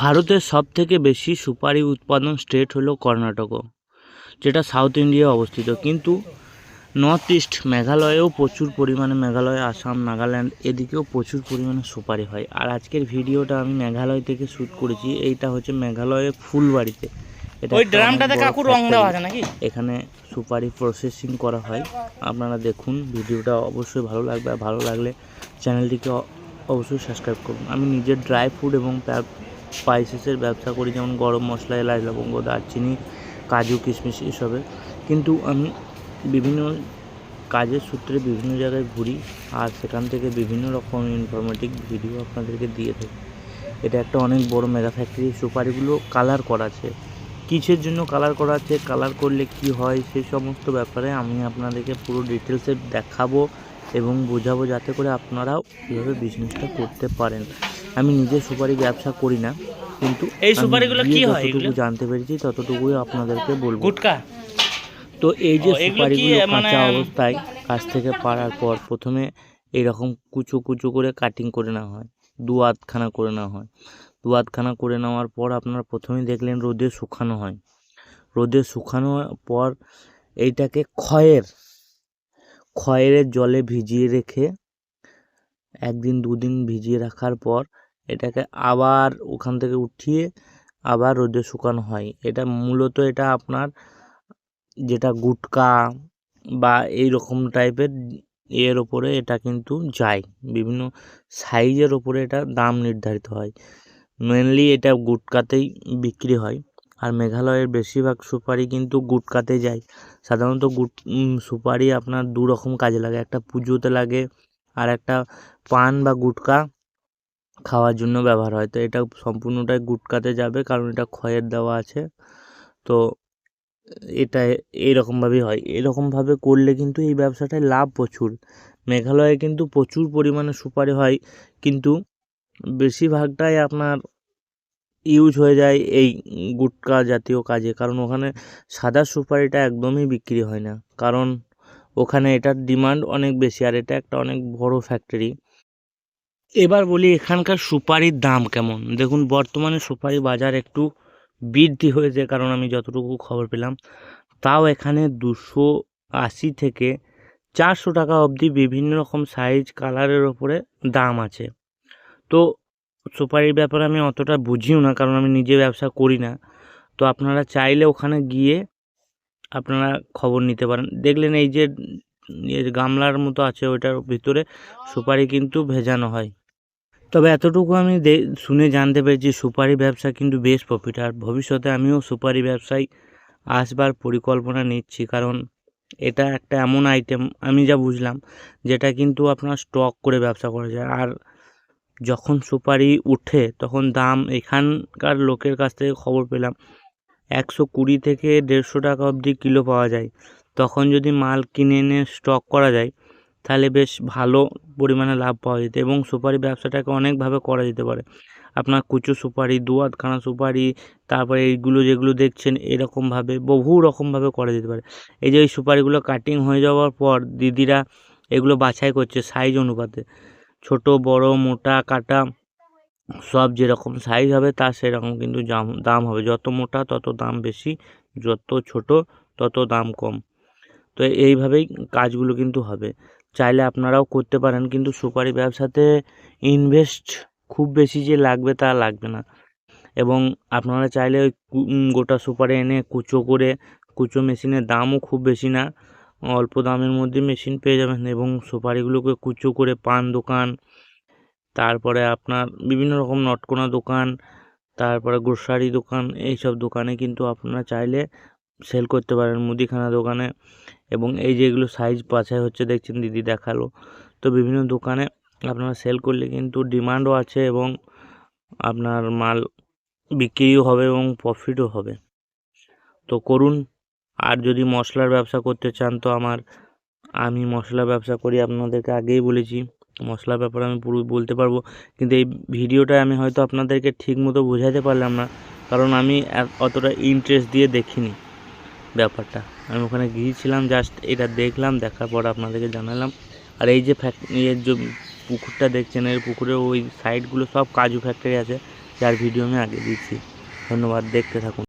ভারতের সবথেকে বেশি সুপারি উৎপাদন স্টেট হলো কর্ণাটক যেটা সাউথ ইন্ডিয়ায় অবস্থিত। কিন্তু নর্থ ইস্ট মেঘালয়েও প্রচুর পরিমাণে মেঘালয় আসাম নাগাল্যান্ড এদিকেও প্রচুর পরিমাণে সুপারি হয়। আর আজকের ভিডিওটা আমি মেঘালয় থেকে শ্যুট করেছি এইটা হচ্ছে মেঘালয়ের ফুলবাড়িতে। এটা ওই একটা ড্রামটাতে কাকু রং দেওয়া আছে নাকি? এখানে সুপারি প্রসেসিং করা হয়। আপনারা দেখুন ভিডিওটা অবশ্যই ভালো লাগবে। আর ভালো লাগলে চ্যানেলটিকে অবশ্যই সাবস্ক্রাইব করুন। আমি নিজের ড্রাই ফ্রুট এবং স্পাইসেসের ব্যবসা করি, যেমন গরম মশলা, এলাচ, লবঙ্গ, দারচিনি, কাজু, কিশমিশ এসবের কিন্তু আমি বিভিন্ন কাজের সূত্রে বিভিন্ন জায়গায় ঘুরি আর সেখান থেকে বিভিন্ন রকম ইনফরমেটিভ ভিডিও আপনাদেরকে দিয়ে থাকি। এটা একটা অনেক বড় মেগা ফ্যাক্টরি সুপারিগুলো কালার করা আছে কিসের জন্য কালার করা আছে কালার করলে কি হয়? সেই সমস্ত ব্যাপারে আমি আপনাদেরকে পুরো ডিটেলসে দেখাবো এবং বোঝাবো, যাতে করে আপনারাও কীভাবে বিজনেসটা করতে পারেন। আমি নিজে সুপারি ব্যবসা করি না কিন্তু এই সুপারিগুলো কি হয় যতটুকু এগুলো? জানতে পেরেছি ততটুকুই আপনাদেরকে বলব। গুটকা? তো এই যে সুপারিগুলো মানে- কাঁচা অবস্থায় কাছ থেকে পাড়ার পর প্রথমে এইরকম কুচো কুচো করে কাটিং করে নেওয়া হয় দু আধখানা করে নেওয়া হয়। দু আধখানা করে নেওয়ার পর আপনারা প্রথমেই দেখলেন রোদে শুকানো হয়। রোদে শুকানোর পর এইটাকে খয়ের খয়ের জলে ভিজিয়ে রেখে একদিন দুদিন ভিজিয়ে রাখার পর এটাকে আবার ওখান থেকে উঠিয়ে আবার রোদে শুকানো হয়। এটা মূলত এটা আপনার যেটা গুটকা বা এই রকম টাইপের এর ওপরে এটা কিন্তু যায়। বিভিন্ন সাইজের ওপরে এটা দাম নির্ধারিত হয়। মেনলি এটা গুটকাতেই বিক্রি হয়। আর মেঘালয়ের বেশিরভাগ সুপারি কিন্তু গুটকাতে যায়। সাধারণত গুট সুপারি আপনার দু রকম কাজে লাগে। একটা পুজোতে লাগে আর একটা পান বা গুটকা খাওয়ার জন্য ব্যবহার হয়। তো এটা সম্পূর্ণটাই গুটকাতে যাবে, কারণ এটা খয়ের দেওয়া আছে। তো এটা এইরকমভাবেই হয়। এরকমভাবে করলে কিন্তু এই ব্যবসাটায় লাভ প্রচুর। মেঘালয়ে কিন্তু প্রচুর পরিমাণে সুপারি হয়, কিন্তু বেশিরভাগটাই আপনার ইউজ হয়ে যায় এই গুটকা জাতীয় কাজে, কারণ ওখানে সাদা সুপারিটা একদমই বিক্রি হয় না। কারণ ওখানে এটার ডিমান্ড অনেক বেশি, আর এটা একটা অনেক বড় ফ্যাক্টরি। এবার বলি এখানকার সুপারির দাম কেমন? দেখুন, বর্তমানে সুপারি বাজার একটু বৃদ্ধি হয়েছে, কারণ আমি যতটুকু খবর পেলাম। তাও এখানে দুশো আশি থেকে চারশো টাকা অবধি বিভিন্ন রকম সাইজ কালারের ওপরে দাম আছে। তো সুপারির ব্যাপারে আমি অতটা বুঝিও না, কারণ আমি নিজে ব্যবসা করি না। তো আপনারা চাইলে ওখানে গিয়ে আপনারা খবর নিতে পারেন। দেখলেন এই যে গামলার মতো আছে, ওইটার ভিতরে সুপারি কিন্তু ভেজানো হয়। তবে এতটুকু আমি শুনে জানতে পেরেছি সুপারি ব্যবসা কিন্তু বেশ প্রফিট আর ভবিষ্যতে আমিও সুপারি ব্যবসায় আসবার পরিকল্পনা নিচ্ছি, কারণ এটা একটা এমন আইটেম আমি যা বুঝলাম, যেটা কিন্তু আপনার স্টক করে ব্যবসা করা যায়। আর যখন সুপারি উঠে, তখন দাম এখানকার লোকের কাছ থেকে খবর পেলাম, একশো কুড়ি থেকে দেড়শো টাকা অবধি কিলো পাওয়া যায়। তখন যদি মাল কিনে এনে স্টক করা যায় তাহলে বেশ ভালো পরিমাণে লাভ পাওয়া যেত এবং সুপারি ব্যবসাটাকে অনেকভাবে করা যেতে পারে। আপনার কুচু সুপারি দু আধখানা সুপারি, তারপরে এইগুলো যেগুলো দেখছেন এরকমভাবে, বহু রকমভাবে করা যেতে পারে। এই যে এই সুপারিগুলো কাটিং হয়ে যাওয়ার পর দিদিরা এগুলো বাছাই করছে সাইজ অনুপাতে। ছোট, বড়, মোটা, কাটা, সব যেরকম সাইজ হবে তার সেরকম কিন্তু জাম- দাম হবে। যত মোটা তত দাম বেশি, যত ছোট তত দাম কম। তো এইভাবেই কাজগুলো কিন্তু হবে। চাইলে আপনারাও করতে পারেন, কিন্তু সুপারি ব্যবসাতে ইনভেস্ট খুব বেশি যে লাগবে তা লাগবে না। এবং আপনারা চাইলে ওই গোটা সুপারি এনে কুচো করে, কুচো মেশিনের দামও খুব বেশি না, অল্প দামের মধ্যে মেশিন পেয়ে যাবেন এবং সুপারিগুলোকে কুচো করে পান দোকান, তারপরে আপনার বিভিন্ন রকম নটকোনা দোকান, তারপরে গ্রোসারি দোকান, এইসব দোকানে কিন্তু আপনারা চাইলে সেল করতে পারেন। মুদিখানা দোকানে এবং এই যেগুলো সাইজ বাছাই হচ্ছে, দেখছেন দিদি দেখাল। তো বিভিন্ন দোকানে আপনারা সেল করলে কিন্তু ডিমান্ডও আছে এবং আপনার মাল বিক্রিও হবে এবং প্রফিটও হবে। তো করুন, আর যদি মশলার ব্যবসা করতে চান, তো আমার, আমি মশলা ব্যবসা করি, আপনাদেরকে আগেই বলেছি। মশলার ব্যাপারে আমি পুরো বলতে পারব, কিন্তু এই ভিডিওটায় আমি হয়তো আপনাদেরকে ঠিক মতো বোঝাতে পারলাম না, কারণ আমি অতটা ইন্টারেস্ট দিয়ে দেখিনি। ব্যাপারটা। আমি ওখানে গিয়েছিলাম জাস্ট এটা দেখলাম, দেখার পর আপনাদেরকে জানালাম। আর এই যে এর যে পুকুরটা দেখছেন এর পুকুরের ওই সাইডগুলো সব কাজু ফ্যাক্টরি আছে, যার ভিডিও আমি আগে দিয়েছি। ধন্যবাদ, দেখতে থাকুন।